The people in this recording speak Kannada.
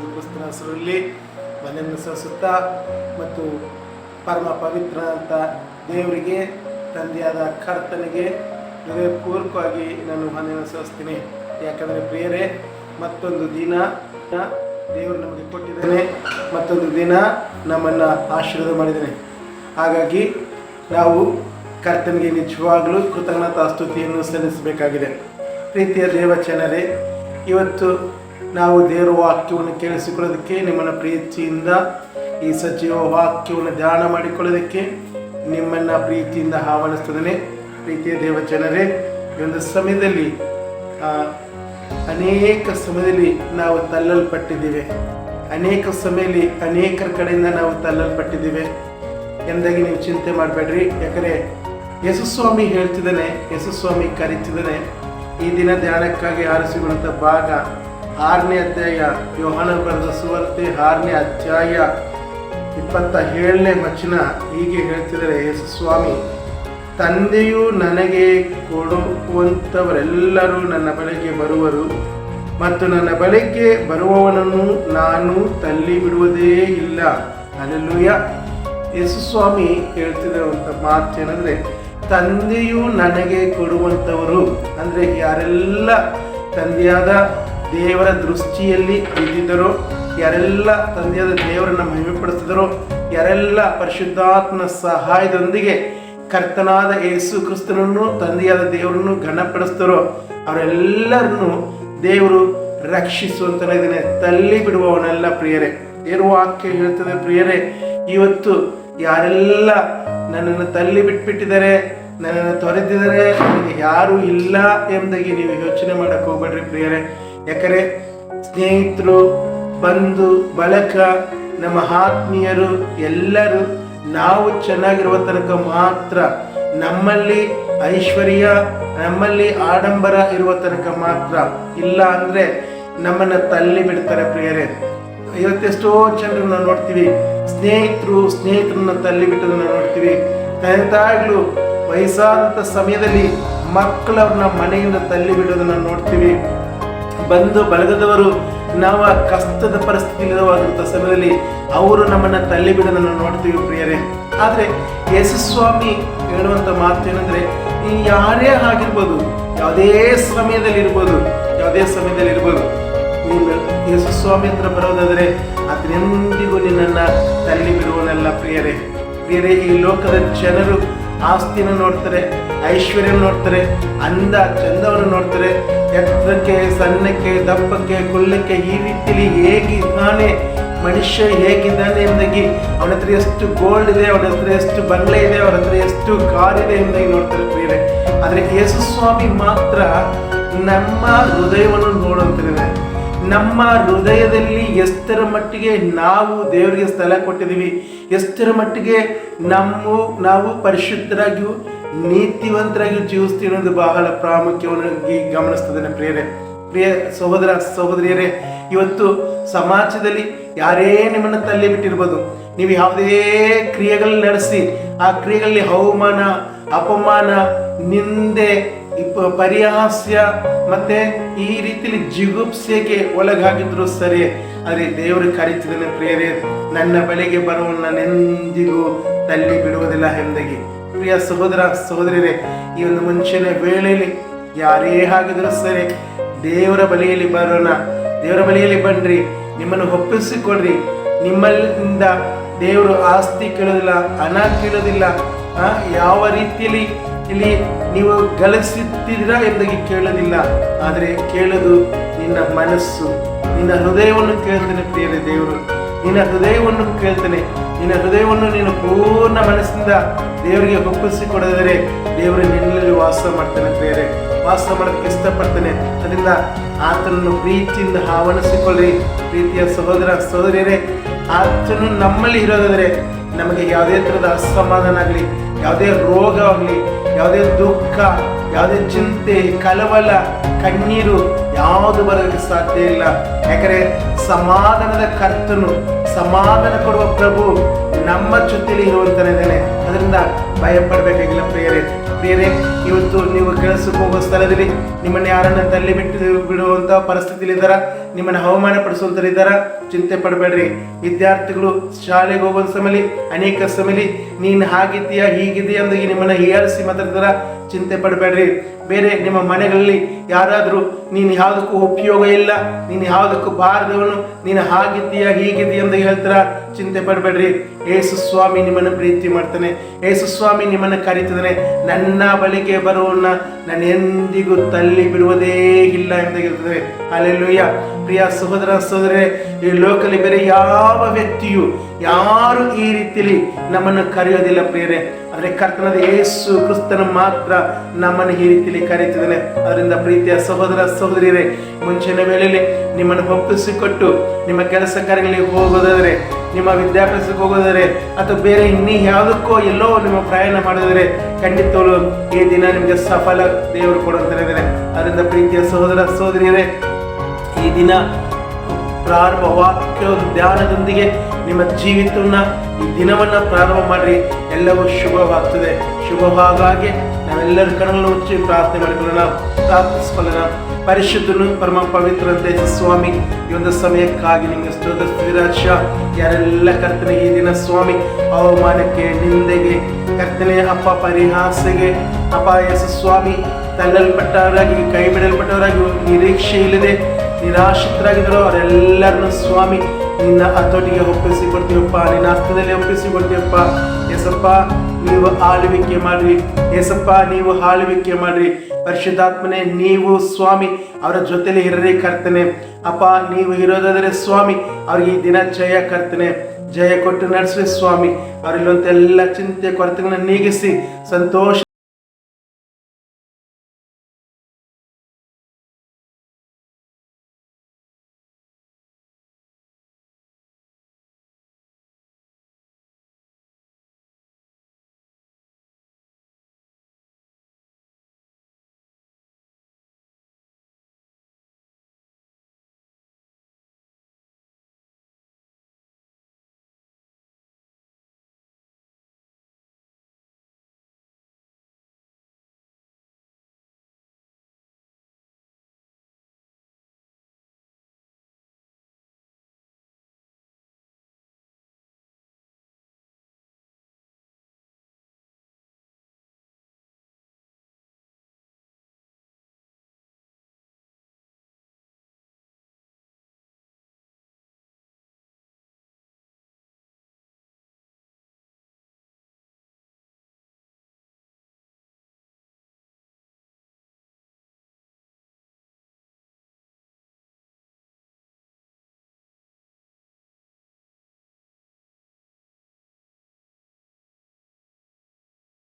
ಕ್ರಿಸ್ತನ ಹೆಸರಲ್ಲಿ ಮನೆಯನ್ನು ಸಲ್ಲಿಸುತ್ತ ಮತ್ತು ಪರಮ ಪವಿತ್ರ ಅಂತ ದೇವರಿಗೆ, ತಂದೆಯಾದ ಕರ್ತನಿಗೆ ಪೂರ್ವಕವಾಗಿ ನಾನು ಮನೆಯನ್ನು ಸಲ್ಲಿಸ್ತೀನಿ ಯಾಕಂದರೆ ಪ್ರಿಯರೇ, ಮತ್ತೊಂದು ದಿನ ದೇವರು ನಮಗೆ ಕೊಟ್ಟಿದ್ದಾನೆ. ಮತ್ತೊಂದು ದಿನ ನಮ್ಮನ್ನು ಆಶೀರ್ವಾದ ಮಾಡಿದ್ದಾನೆ. ಹಾಗಾಗಿ ನಾವು ಕರ್ತನಿಗೆ ನಿಜವಾಗಲೂ ಕೃತಜ್ಞತಾ ಸ್ತುತಿಯನ್ನು ಸಲ್ಲಿಸಬೇಕಾಗಿದೆ. ಪ್ರೀತಿಯ ದೇವಚನರೇ ಇವತ್ತು ನಾವು ದೇವರ ವಾಕ್ಯವನ್ನು ಕೇಳಿಸಿಕೊಳ್ಳೋದಕ್ಕೆ, ನಿಮ್ಮನ್ನು ಪ್ರೀತಿಯಿಂದ ಈ ಸಜೀವ ವಾಕ್ಯವನ್ನು ಧ್ಯಾನ ಮಾಡಿಕೊಳ್ಳೋದಕ್ಕೆ ನಿಮ್ಮನ್ನು ಪ್ರೀತಿಯಿಂದ ಆಹ್ವಾನಿಸ್ತದೇನೆ ಪ್ರೀತಿಯ ದೇವಚನರೇ ಈ ಒಂದು ಸಮಯದಲ್ಲಿ ಅನೇಕ ಸಮಯದಲ್ಲಿ ನಾವು ತಲ್ಲಲ್ಪಟ್ಟಿದ್ದೇವೆ ಅನೇಕ ಸಮಯದಲ್ಲಿ ಅನೇಕರ ಕಡೆಯಿಂದ ನಾವು ತಲ್ಲಲ್ಪಟ್ಟಿದ್ದೇವೆ ಎಂದಾಗಿ ನೀವು ಚಿಂತೆ ಮಾಡಬೇಡ್ರಿ. ಯಾಕಂದರೆ ಯಶಸ್ವಾಮಿ ಹೇಳ್ತಿದ್ದಾನೆ ಯಶಸ್ವಾಮಿ ಕರೀತಿದ್ದಾನೆ. ಈ ದಿನ ಧ್ಯಾನಕ್ಕಾಗಿ ಆರಿಸಿಕೊಳ್ಳುವಂಥ ಭಾಗ ಆರನೇ ಅಧ್ಯಾಯ, ಯೋಹಾನ ಬರೆದ ಸುವರ್ತೆ ಆರನೇ ಅಧ್ಯಾಯ ಇಪ್ಪತ್ತ ಏಳನೇ ವಚನ ಹೀಗೆ ಹೇಳ್ತಿದ್ದಾರೆ ಯೇಸುಸ್ವಾಮಿ ತಂದೆಯು ನನಗೆ ಕೊಡುವಂಥವರೆಲ್ಲರೂ ನನ್ನ ಬಳಿಗೆ ಬರುವರು ಮತ್ತು ನನ್ನ ಬಳಿಗೆ ಬರುವವನನ್ನು ನಾನು ತಳ್ಳಿ ಬಿಡುವುದೇ ಇಲ್ಲ. ಅಲ್ಲೂಯ ಯೇಸು ಸ್ವಾಮಿ ಹೇಳ್ತಿರುವಂಥ ಮಾತು ಏನಂದರೆ ತಂದೆಯು ನನಗೆ ಕೊಡುವಂಥವರು, ಅಂದರೆ ಯಾರೆಲ್ಲ ತಂದೆಯಾದ ದೇವರ ದೃಷ್ಟಿಯಲ್ಲಿ ಬಿದ್ದಿದ್ದರು ಯಾರೆಲ್ಲ ತಂದೆಯಾದ ದೇವರನ್ನು ಮಹಿಮೆಪಡಿಸಿದರೋ, ಯಾರೆಲ್ಲ ಪರಿಶುದ್ಧಾತ್ಮನ ಸಹಾಯದೊಂದಿಗೆ ಕರ್ತನಾದ ಯೇಸು ಕ್ರಿಸ್ತನನ್ನು, ತಂದೆಯಾದ ದೇವರನ್ನು ಘನಪಡಿಸ್ತಾರೋ ಅವರೆಲ್ಲರನ್ನು ದೇವರು ರಕ್ಷಿಸುವಂತ ಇದನ್ನೇ ತಳ್ಳಿ ಬಿಡುವವನೆಲ್ಲ ಪ್ರಿಯರೇ. ಏನು ವಾಕ್ಯ ಹೇಳ್ತದೆ ಪ್ರಿಯರೇ, ಇವತ್ತು ಯಾರೆಲ್ಲ ನನ್ನನ್ನು ತಳ್ಳಿ ಬಿಟ್ಬಿಟ್ಟಿದ್ದಾರೆ, ನನ್ನನ್ನು ತೊರೆದಿದ್ದಾರೆ, ನನಗೆ ಯಾರೂ ಇಲ್ಲ ಎಂಬುದಾಗಿ ನೀವು ಯೋಚನೆ ಮಾಡಕ್ಕೆ ಹೋಗ್ಬೇಡ್ರಿ ಪ್ರಿಯರೇ. ಯಾಕಂದರೆ ಸ್ನೇಹಿತರು, ಬಂಧು ಬಳಕ ನಮ್ಮ ಆತ್ಮೀಯರು ಎಲ್ಲರೂ ನಾವು ಚೆನ್ನಾಗಿರುವ ತನಕ ಮಾತ್ರ ನಮ್ಮಲ್ಲಿ ಐಶ್ವರ್ಯ, ನಮ್ಮಲ್ಲಿ ಆಡಂಬರ ಇರುವ ತನಕ ಮಾತ್ರ ಇಲ್ಲ ಅಂದ್ರೆ ನಮ್ಮನ್ನ ತಳ್ಳಿ ಬಿಡ್ತಾರೆ ಪ್ರಿಯರೇ. ಇವತ್ತೆಷ್ಟೋ ಜನರು ನಾವು ನೋಡ್ತೀವಿ. ಸ್ನೇಹಿತರು, ಸ್ನೇಹಿತರನ್ನ ತಳ್ಳಿ ಬಿಟ್ಟದನ್ನ ನೋಡ್ತೀವಿ. ತಾಯಿಗಳು ವಯಸ್ಸಾದಂಥ ಸಮಯದಲ್ಲಿ ಮಕ್ಕಳವ್ರನ್ನ ಮನೆಯಿಂದ ತಳ್ಳಿ ಬಿಡೋದನ್ನ ನೋಡ್ತೀವಿ. ಬಂದು ಬಳಗದವರು ನಾವು ಆ ಕಷ್ಟದ ಪರಿಸ್ಥಿತಿಲಿರುವಂಥ ಸಮಯದಲ್ಲಿ ಅವರು ನಮ್ಮನ್ನ ತಳ್ಳಿ ಬಿಡೋದನ್ನು ನೋಡ್ತೀವಿ ಪ್ರಿಯರೇ. ಆದರೆ ಯಶಸ್ವಾಮಿ ಹೇಳುವಂಥ ಮಾತು ಏನಂದ್ರೆ ಈ ಯಾರೇ ಆಗಿರ್ಬೋದು, ಯಾವುದೇ ಸಮಯದಲ್ಲಿ ಇರ್ಬೋದು ಯಾವುದೇ ಸಮಯದಲ್ಲಿ ಇರ್ಬೋದು ನೀನು ಯಶಸ್ವಾಮಿ ಹತ್ರ ಬರೋದಾದರೆ ಅದರೆಂದಿಗೂ ನಿನ್ನನ್ನು ತಳ್ಳಿ ಬಿಡುವನಲ್ಲ ಪ್ರಿಯರೇ. ಪ್ರಿಯರೇ, ಈ ಲೋಕದ ಜನರು ಆಸ್ತಿನ ನೋಡ್ತಾರೆ ಐಶ್ವರ್ಯ ನೋಡ್ತಾರೆ, ಅಂದ, ಚಂದವನ್ನು ನೋಡ್ತಾರೆ ಎತ್ತರಕ್ಕೆ ಸಣ್ಣಕ್ಕೆ, ದಪ್ಪಕ್ಕೆ, ಕುಳ್ಳಕ್ಕೆ ಈ ರೀತಿಲಿ ಹೇಗಿದ್ದಾನೆ ಮನುಷ್ಯ ಹೇಗಿದ್ದಾನೆ ಎಂದಾಗಿ ಅವನ ಹತ್ರ ಎಷ್ಟು ಗೋಲ್ಡ್ ಇದೆ, ಅವನ ಹತ್ರ ಎಷ್ಟು ಬಂಗ್ಲೆ ಇದೆ, ಅವನ ಹತ್ರ ಎಷ್ಟು ಕಾರ್ ಇದೆ ಎಂದಾಗಿ ನೋಡ್ತಾರೆ ಪ್ರಿಯರೇ. ಆದರೆ ಯೇಸುಸ್ವಾಮಿ ಮಾತ್ರ ನಮ್ಮ ಹೃದಯವನ್ನು ನೋಡುವಂತಿದೆ ನಮ್ಮ ಹೃದಯದಲ್ಲಿ ಎಷ್ಟರ ಮಟ್ಟಿಗೆ ನಾವು ದೇವರಿಗೆ ಸ್ಥಳ ಕೊಟ್ಟಿದ್ದೀವಿ, ಎಷ್ಟರ ಮಟ್ಟಿಗೆ ನಮ್ಮ ನಾವು ಪರಿಶುದ್ಧರಾಗಿಯೂ ನೀತಿವಂತರಾಗಿಯೂ ಜೀವಿಸ್ತೀವಿ ಅನ್ನೋದು ಬಹಳ ಪ್ರಾಮುಖ್ಯವಾಗಿ ಗಮನಿಸ್ತದೆ ಪ್ರಿಯರೇ. ಪ್ರಿಯ ಸಹೋದರ, ಸಹೋದರಿಯರೇ, ಇವತ್ತು ಸಮಾಜದಲ್ಲಿ ಯಾರೇ ನಿಮ್ಮನ್ನು ತಳ್ಳಿ ಬಿಟ್ಟಿರ್ಬೋದು ನೀವು ಯಾವುದೇ ಕ್ರಿಯೆಗಳನ್ನ ನಡೆಸಿ, ಆ ಕ್ರಿಯೆಗಳಲ್ಲಿ ಅವಮಾನ, ಅಪಮಾನ, ನಿಂದೆ ಪರಿಹಾಸ್ಯ, ಮತ್ತೆ ಈ ರೀತಿಲಿ ಜಿಗುಪ್ಸೆಗೆ ಒಳಗಾಗಿದ್ರು ಸರಿ, ಆದರೆ ದೇವರು ಕರೀತಿದ್ದಾನೆ ಪ್ರಿಯರೇ, ನನ್ನ ಬಳಿಗೆ ಬರುವವನ್ನೆಂದಿಗೂ ತಳ್ಳಿ ಬಿಡುವುದಿಲ್ಲ ಎಂದಾಗಿ. ಪ್ರಿಯ ಸಹೋದರ, ಸಹೋದರಿಯರೇ, ಈ ಒಂದು ಮುಂಚಿನ ವೇಳೆಯಲ್ಲಿ ಯಾರೇ ಆಗಿದ್ರು ಸರಿ, ದೇವರ ಬಲಿಯಲ್ಲಿ ಬರೋಣ. ದೇವರ ಬಲಿಯಲ್ಲಿ ಬನ್ರಿ, ನಿಮ್ಮನ್ನು ಒಪ್ಪಿಸಿಕೊಡ್ರಿ ನಿಮ್ಮಲ್ಲಿಂದ ದೇವರು ಆಸ್ತಿ ಕೇಳೋದಿಲ್ಲ, ಹಣ ಕೇಳೋದಿಲ್ಲ ಯಾವ ರೀತಿಯಲ್ಲಿ ಇಲ್ಲಿ ನೀವು ಗಳಿಸುತ್ತಿದ್ದೀರಾ ಎಂದಾಗಿ ಕೇಳೋದಿಲ್ಲ. ಆದರೆ ಕೇಳೋದು ನಿನ್ನ ಮನಸ್ಸು. ನಿನ್ನ ಹೃದಯವನ್ನು ಕೇಳ್ತಾನೆ ಪ್ರಿಯರೇ ದೇವರು. ನಿನ್ನ ಹೃದಯವನ್ನು ಕೇಳ್ತಾನೆ. ನಿನ್ನ ಹೃದಯವನ್ನು ನೀನು ಪೂರ್ಣ ಮನಸ್ಸಿಂದ ದೇವರಿಗೆ ಒಪ್ಪಿಸಿ ಕೊಡದರೆ ದೇವರು ನಿನ್ನಲ್ಲಿ ವಾಸ ಮಾಡ್ತಾನೆ ಬೇರೆ ವಾಸ ಮಾಡೋದಕ್ಕೆ ಇಷ್ಟಪಡ್ತಾನೆ. ಅದರಿಂದ ಆತನನ್ನು ಪ್ರೀತಿಯಿಂದ ಆವರಿಸಿಕೊಳ್ಳಿ. ಪ್ರೀತಿಯ ಸಹೋದರ, ಸಹೋದರಿಯರೇ, ಆತನು ನಮ್ಮಲ್ಲಿ ಇರೋದಾದರೆ ನಮಗೆ ಯಾವುದೇ ಥರದ ಅಸಮಾಧಾನ ಆಗಲಿ, ಯಾವುದೇ ರೋಗ ಆಗಲಿ, ಯಾವುದೇ ದುಃಖ, ಯಾವುದೇ ಚಿಂತೆ ಕಲವಲ ಕಣ್ಣೀರು ಯಾವುದು ಬರೋದಕ್ಕೆ ಸಾಧ್ಯ ಇಲ್ಲ. ಯಾಕಂದರೆ ಸಮಾಧಾನದ ಕರ್ತನು ಸಮಾಧಾನ ಕೊಡುವ ಪ್ರಭು ನಮ್ಮ ಜೊತೆಲಿ ಇರುವಂತಾನೆ ಅದರಿಂದ ಭಯ ಪಡಬೇಕಾಗಿಲ್ಲ ಪ್ರಿಯರೇ. ಪ್ರಿಯರೇ, ಇವತ್ತು ನೀವು ಕೆಲಸಕ್ಕೆ ಹೋಗೋ ಸ್ಥಳದಲ್ಲಿ ನಿಮ್ಮನ್ನು ಯಾರನ್ನ ತಳ್ಳಿ ಬಿಟ್ಟು ಬಿಡುವಂಥ ಪರಿಸ್ಥಿತಿಲಿ ಇದ್ದಾರ? ನಿಮ್ಮನ್ನು ಅವಮಾನ ಪಡಿಸುವಂಥರಿದ್ದಾರ ಚಿಂತೆ ಪಡಬೇಡ್ರಿ. ವಿದ್ಯಾರ್ಥಿಗಳು ಶಾಲೆಗೆ ಹೋಗುವ ಸಮಯದಲ್ಲಿ, ಅನೇಕ ಸಮಯಲಿ ನೀನು ಹಾಗಿದ್ದೀಯಾ ಹೀಗಿದೆಯಾ ಅಂತ ನಿಮ್ಮನ್ನ ಹೀಯಾಳಿಸಿ ಮಾತಾಡ್ತಾರ ಚಿಂತೆ ಪಡಬೇಡ್ರಿ. ಬೇರೆ ನಿಮ್ಮ ಮನೆಗಳಲ್ಲಿ ಯಾರಾದರೂ ನೀನು ಯಾವುದಕ್ಕೂ ಉಪಯೋಗ ಇಲ್ಲ, ನೀನು ಯಾವುದಕ್ಕೂ ಬಾರದವನು, ನೀನು ಹಾಗಿದ್ದೀಯಾ, ಹೀಗಿದ್ದೀಯ ಅಂತ ಹೇಳ್ತೀರಾ? ಚಿಂತೆ ಪಡಬೇಡ್ರಿ. ಏಸು ಸ್ವಾಮಿ ನಿಮ್ಮನ್ನು ಪ್ರೀತಿ ಮಾಡ್ತಾನೆ. ಏಸು ಸ್ವಾಮಿ ನಿಮ್ಮನ್ನು ಕರೀತಿದ್ದಾನೆ. ನನ್ನ ಬಳಿಗೆ ಬರುವನ್ನ ನಾನು ಎಂದಿಗೂ ತಳ್ಳಿ ಬಿಡುವುದೇ ಇಲ್ಲ ಎಂದು ಹೇಳ್ತದೆ ಅಲ್ಲೆಲ್ಲೂಯ್ಯ ಪ್ರಿಯ ಸಹೋದರ ಸಹೋದರೇ ಈ ಲೋಕಲ್ಲಿ ಬೇರೆ ಯಾವ ವ್ಯಕ್ತಿಯು ಯಾರು ಈ ರೀತಿಯಲ್ಲಿ ನಮ್ಮನ್ನು ಕರೆಯೋದಿಲ್ಲ ಪ್ರಿಯರೇ. ಆದರೆ ಕರ್ತನದ ಯೇಸು ಕ್ರಿಸ್ತನ ಮಾತ್ರ ನಮ್ಮನ್ನು ಈ ರೀತಿಯಲ್ಲಿ ಕರೀತಿದ್ದಾನೆ ಅದರಿಂದ ಪ್ರೀತಿಯ ಸಹೋದರ ಸಹೋದರಿಯರೇ, ಮುಂಚಿನ ವೇಳೆಯಲ್ಲಿ ನಿಮ್ಮನ್ನು ಒಪ್ಪಿಸಿಕೊಟ್ಟು ನಿಮ್ಮ ಕೆಲಸ ಕಾರ್ಯಗಳಿಗೆ ಹೋಗೋದಾದರೆ, ನಿಮ್ಮ ವಿದ್ಯಾಭ್ಯಾಸಕ್ಕೆ ಹೋಗೋದಾದರೆ, ಅಥವಾ ಬೇರೆ ಇನ್ನೀ ಯಾವುದಕ್ಕೋ ಎಲ್ಲೋ ನಿಮ್ಮ ಪ್ರಯಾಣ ಮಾಡಿದರೆ ಖಂಡಿತವಳು ಈ ದಿನ ನಿಮಗೆ ಸಫಲ ದೇವರು ಇದ್ದಾರೆ ಅದರಿಂದ ಪ್ರೀತಿಯ ಸಹೋದರ ಸಹೋದರಿಯರೇ, ಈ ದಿನ ಪ್ರಾರಂಭ ವಾಕ್ಯ ಧ್ಯಾನದೊಂದಿಗೆ ನಿಮ್ಮ ಜೀವಿತವನ್ನ ಈ ದಿನವನ್ನ ಪ್ರಾರಂಭ ಮಾಡ್ರಿ. ಎಲ್ಲವೂ ಶುಭವಾಗ್ತದೆ. ಶುಭವಾಗಾಗೆ ನಾವೆಲ್ಲರ ಕಣ್ಣು ಮುಚ್ಚಿ ಪ್ರಾರ್ಥನೆ ಮಾಡಿಕೊಳ್ಳೋಣ. ಪ್ರಾರ್ಥಿಸ್ಕೊಳ್ಳೋಣ. ಪರಿಶುದ್ಧನು ಪರಮ ಪವಿತ್ರಂತೆ ಸ್ವಾಮಿ, ಈ ಒಂದು ಸಮಯಕ್ಕಾಗಿ ನಿಮಗೆ ಸ್ತೋತ್ರ ವಿರಾಜ ಯಾರೆಲ್ಲ ಕರ್ತನೆ ಈ ದಿನ ಸ್ವಾಮಿ, ಅವಮಾನಕ್ಕೆ, ನಿಂದೆಗೆ, ಕರ್ತನೆ ಅಪ್ಪ ಪರಿಹಾಸಗೆ, ಅಪ್ಪ ಸ್ವಾಮಿ, ತಳ್ಳಲ್ಪಟ್ಟವರಾಗಿ ಕೈ ಬಿಡಲ್ಪಟ್ಟವರಾಗಿ ನಿರೀಕ್ಷೆ ಇಲ್ಲದೆ ನಿರಾಶ್ರಿತರಾಗಿದ್ದರು ಅವರೆಲ್ಲರನ್ನು ಸ್ವಾಮಿ ನಿನ್ನ ಹತೋಟಿಗೆ ಒಪ್ಪಿಸಿ ಕೊಡ್ತೀವಪ್ಪ ನಿನ್ನ ಹಸ್ತದಲ್ಲಿ ಒಪ್ಪಿಸಿ ಕೊಡ್ತೀವಪ್ಪ ಎಸಪ್ಪ ನೀವು ಆಳ್ವಿಕೆ ಮಾಡ್ರಿ. ಎಸಪ್ಪ ನೀವು ಆಳ್ವಿಕೆ ಮಾಡ್ರಿ. ಪರಿಶುದ್ಧಾತ್ಮನೆ, ನೀವು ಸ್ವಾಮಿ. ಅವರ ಜೊತೆಲಿ ಇರ್ರಿ ಕರ್ತನೆ. ಅಪ್ಪ, ನೀವು ಇರೋದಾದರೆ ಸ್ವಾಮಿ. ಅವ್ರಿಗೆ ಈ ದಿನ ಜಯ ಕರ್ತನೆ. ಜಯ ಕೊಟ್ಟು ನಡೆಸಿ ಸ್ವಾಮಿ. ಅವರಿಲ್ಲಂತೆಲ್ಲ ಚಿಂತೆ ಕೊರತೆಗಳನ್ನ ನೀಗಿಸಿ, ಸಂತೋಷ